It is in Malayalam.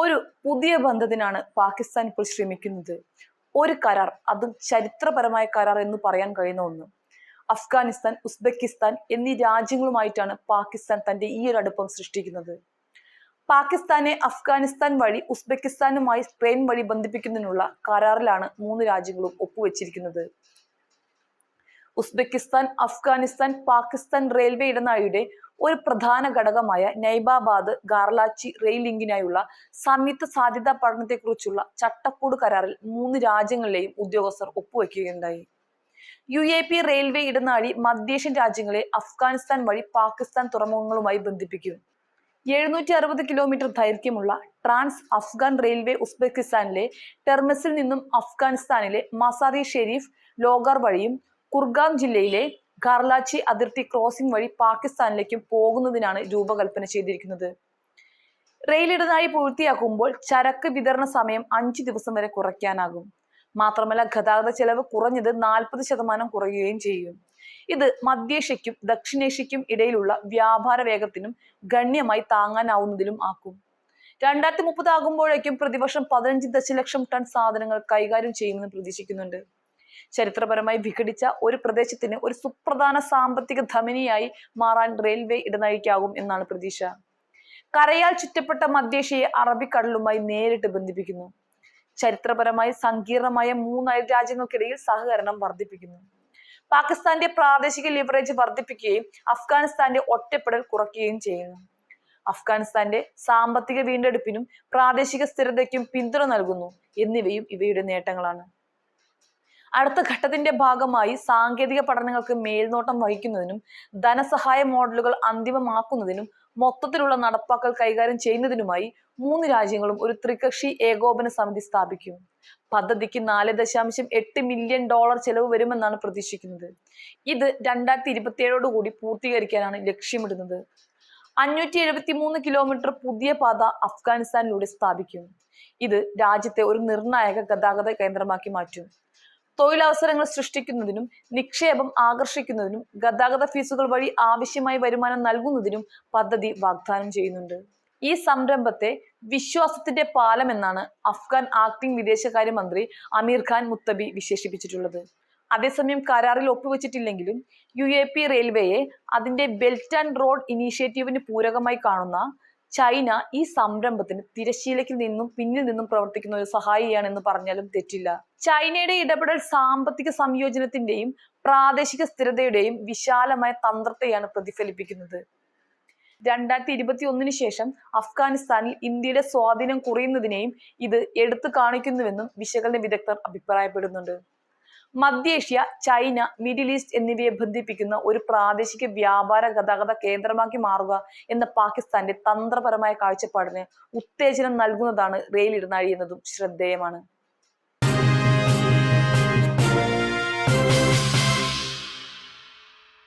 ഒരു പുതിയ ബന്ധത്തിനാണ് പാകിസ്ഥാൻ ഇപ്പോൾ ശ്രമിക്കുന്നത്. ഒരു കരാർ അതും ചരിത്രപരമായ കരാർ എന്ന് പറയാൻ കഴിയുന്ന ഒന്ന്. അഫ്ഗാനിസ്ഥാൻ ഉസ്ബെക്കിസ്ഥാൻ എന്നീ രാജ്യങ്ങളുമായിട്ടാണ് പാകിസ്ഥാൻ തന്റെ ഈ ഒരു അടുപ്പം സൃഷ്ടിക്കുന്നത്. പാകിസ്ഥാനെ അഫ്ഗാനിസ്ഥാൻ വഴി ഉസ്ബെക്കിസ്ഥാനുമായി ട്രെയിൻ വഴി ബന്ധിപ്പിക്കുന്നതിനുള്ള കരാറിലാണ് മൂന്ന് രാജ്യങ്ങളും ഒപ്പുവെച്ചിരിക്കുന്നത്. ഉസ്ബെക്കിസ്ഥാൻ അഫ്ഗാനിസ്ഥാൻ പാകിസ്ഥാൻ റെയിൽവേ ഇടനാഴിയുടെ ഒരു പ്രധാന ഘടകമായ നൈബാബാദ് ഗാർലാച്ചി റെയിൽ ലിങ്കിനായുള്ള സംയുക്ത സാധ്യതാ പഠനത്തെക്കുറിച്ചുള്ള ചട്ടക്കൂട് കരാറിൽ മൂന്ന് രാജ്യങ്ങളിലെയും ഉദ്യോഗസ്ഥർ ഒപ്പുവെക്കുകയുണ്ടായി. യു എ പി റെയിൽവേ ഇടനാഴി മധ്യേഷ്യൻ രാജ്യങ്ങളെ അഫ്ഗാനിസ്ഥാൻ വഴി പാകിസ്ഥാൻ തുറമുഖങ്ങളുമായി ബന്ധിപ്പിക്കും. എഴുന്നൂറ്റി അറുപത് കിലോമീറ്റർ ദൈർഘ്യമുള്ള ട്രാൻസ് അഫ്ഗാൻ റെയിൽവേ ഉസ്ബെക്കിസ്ഥാനിലെ ടെർമസിൽ നിന്നും അഫ്ഗാനിസ്ഥാനിലെ മസാറി ഷെരീഫ് ലോഗാർ വഴിയും കുർഗാം ജില്ലയിലെ ഗാർലാച്ചി അതിർത്തി ക്രോസിംഗ് വഴി പാകിസ്ഥാനിലേക്കും പോകുന്നതിനാണ് രൂപകൽപ്പന ചെയ്തിരിക്കുന്നത്. റെയിൽ ഇടനാഴി പൂർത്തിയാക്കുമ്പോൾ ചരക്ക് വിതരണ സമയം അഞ്ചു ദിവസം വരെ കുറയ്ക്കാനാകും. മാത്രമല്ല ഗതാഗത ചെലവ് കുറഞ്ഞത് നാൽപ്പത് ശതമാനം കുറയുകയും ചെയ്യും. ഇത് മധ്യേഷ്യയ്ക്കും ദക്ഷിണേഷ്യയ്ക്കും ഇടയിലുള്ള വ്യാപാര വേഗത്തിനും ഗണ്യമായി താങ്ങാനാവുന്നതിലും ആക്കും. രണ്ടായിരത്തി മുപ്പത് ആകുമ്പോഴേക്കും പ്രതിവർഷം പതിനഞ്ച് ദശലക്ഷം ടൺ സാധനങ്ങൾ കൈകാര്യം ചെയ്യുമെന്ന് പ്രതീക്ഷിക്കുന്നുണ്ട്. ചരിത്രപരമായി വിഘടിച്ച ഒരു പ്രദേശത്തിന് ഒരു സുപ്രധാന സാമ്പത്തിക ധമനിയായി മാറാൻ റെയിൽവേ ഇടനഴിക്കാകും എന്നാണ് പ്രതീക്ഷ. കരയാൽ ചുറ്റപ്പെട്ട മധ്യേഷ്യയെ അറബിക്കടലുമായി നേരിട്ട് ബന്ധിപ്പിക്കുന്നു. ചരിത്രപരമായി സങ്കീർണമായ മൂന്ന് രാജ്യങ്ങൾക്കിടയിൽ സഹകരണം വർദ്ധിപ്പിക്കുന്നു. പാകിസ്ഥാന്റെ പ്രാദേശിക ലിവറേജ് വർദ്ധിപ്പിക്കുകയും അഫ്ഗാനിസ്ഥാന്റെ ഒറ്റപ്പെടൽ കുറയ്ക്കുകയും ചെയ്യുന്നു. അഫ്ഗാനിസ്ഥാന്റെ സാമ്പത്തിക വീണ്ടെടുപ്പിനും പ്രാദേശിക സ്ഥിരതയ്ക്കും പിന്തുണ നൽകുന്നു. എന്നിവയും ഇവയുടെ നേട്ടങ്ങളാണ്. അടുത്ത ഘട്ടത്തിന്റെ ഭാഗമായി സാങ്കേതിക പഠനങ്ങൾക്ക് മേൽനോട്ടം വഹിക്കുന്നതിനും ധനസഹായ മോഡലുകൾ അന്തിമമാക്കുന്നതിനും മൊത്തത്തിലുള്ള നടപ്പാക്കൽ കൈകാര്യം ചെയ്യുന്നതിനുമായി മൂന്ന് രാജ്യങ്ങളും ഒരു ത്രികക്ഷി ഏകോപന സമിതി സ്ഥാപിക്കും. പദ്ധതിക്ക് നാല് ദശാംശം എട്ട് മില്യൺ ഡോളർ ചെലവ് വരുമെന്നാണ് പ്രതീക്ഷിക്കുന്നത്. ഇത് രണ്ടായിരത്തി ഇരുപത്തിയേഴോട് കൂടി പൂർത്തീകരിക്കാനാണ് ലക്ഷ്യമിടുന്നത്. അഞ്ഞൂറ്റി എഴുപത്തി മൂന്ന് കിലോമീറ്റർ പുതിയ പാത അഫ്ഗാനിസ്ഥാനിലൂടെ സ്ഥാപിക്കും. ഇത് രാജ്യത്തെ ഒരു നിർണായക ഗതാഗത കേന്ദ്രമാക്കി മാറ്റും. തൊഴിലവസരങ്ങൾ സൃഷ്ടിക്കുന്നതിനും നിക്ഷേപം ആകർഷിക്കുന്നതിനും ഗതാഗത ഫീസുകൾ വഴി ആവശ്യമായ വരുമാനം നൽകുന്നതിനും പദ്ധതി വാഗ്ദാനം ചെയ്യുന്നുണ്ട്. ഈ സംരംഭത്തെ വിശ്വാസത്തിന്റെ പാലം എന്നാണ് അഫ്ഗാൻ ആക്ടിംഗ് വിദേശകാര്യമന്ത്രി അമീർ ഖാൻ മുത്തബി വിശേഷിപ്പിച്ചിട്ടുള്ളത്. അതേസമയം കരാറിൽ ഒപ്പുവെച്ചിട്ടില്ലെങ്കിലും യു എ പി റെയിൽവേയെ അതിന്റെ ബെൽറ്റ് ആൻഡ് റോഡ് ഇനീഷ്യേറ്റീവിന് പൂരകമായി കാണുന്ന ചൈന ഈ സംരംഭത്തിന് തിരശീലയ്ക്ക് നിന്നും പിന്നിൽ നിന്നും പ്രവർത്തിക്കുന്ന ഒരു സഹായിയാണെന്ന് പറഞ്ഞാലും തെറ്റില്ല. ചൈനയുടെ ഇടപെടൽ സാമ്പത്തിക സംയോജനത്തിന്റെയും പ്രാദേശിക സ്ഥിരതയുടെയും വിശാലമായ തന്ത്രത്തെയാണ് പ്രതിഫലിപ്പിക്കുന്നത്. രണ്ടായിരത്തി ഇരുപത്തി ഒന്നിന് ശേഷം അഫ്ഗാനിസ്ഥാനിൽ ഇന്ത്യയുടെ സ്വാധീനം കുറയുന്നതിനെയും ഇത് എടുത്തു കാണിക്കുന്നുവെന്നും വിശകലന വിദഗ്ധർ അഭിപ്രായപ്പെടുന്നുണ്ട്. മധ്യേഷ്യ ചൈന മിഡിൽ ഈസ്റ്റ് എന്നിവയെ ബന്ധിപ്പിക്കുന്ന ഒരു പ്രാദേശിക വ്യാപാര ഗതാഗത കേന്ദ്രമാക്കി മാറുക എന്ന പാകിസ്ഥാന്റെ തന്ത്രപരമായ കാഴ്ചപ്പാടിന് ഉത്തേജനം നൽകുന്നതാണ് റെയിൽ ഇടനാഴി എന്നതും ശ്രദ്ധേയമാണ്.